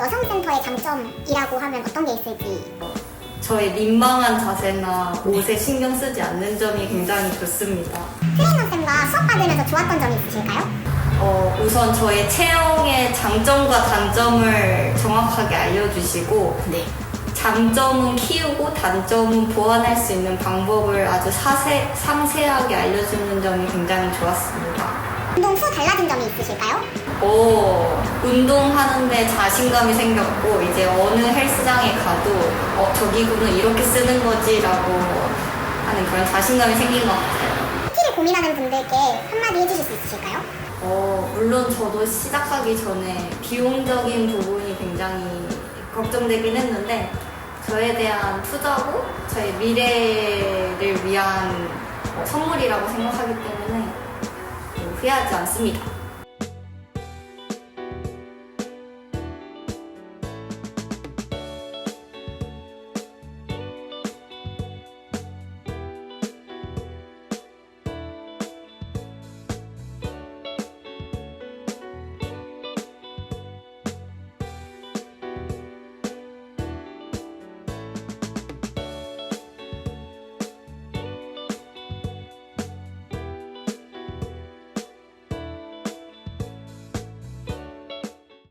여성센터의 장점이라고 하면 어떤 게 있을지 저의 민망한 자세나 옷에 신경 쓰지 않는 점이 굉장히 좋습니다. 트레이너 쌤과 수업 받으면서 좋았던 점이 있으실까요? 어, 우선 저의 체형의 장점과 단점을 정확하게 알려주시고 네. 장점은 키우고 단점은 보완할 수 있는 방법을 아주 사세, 상세하게 알려주는 점이 굉장히 좋았습니다. 운동 후 달라진 점이 있으실까요? 오, 운동하는데 자신감이 생겼고 이제 어느 헬스장에 가도 어, 저 기 구는 이렇게 쓰는 거지라고 하는 그런 자신감이 생긴 것 같아요. PT를 고민하는 분들께 한마디 해주실 수 있으실까요? 어, 물론 저도 시작하기 전에 비용적인 부분이 굉장히 걱정되긴 했는데 저에 대한 투자고 저의 미래를 위한 어, 선물이라고 생각하기 때문에 어, 후회하지 않습니다.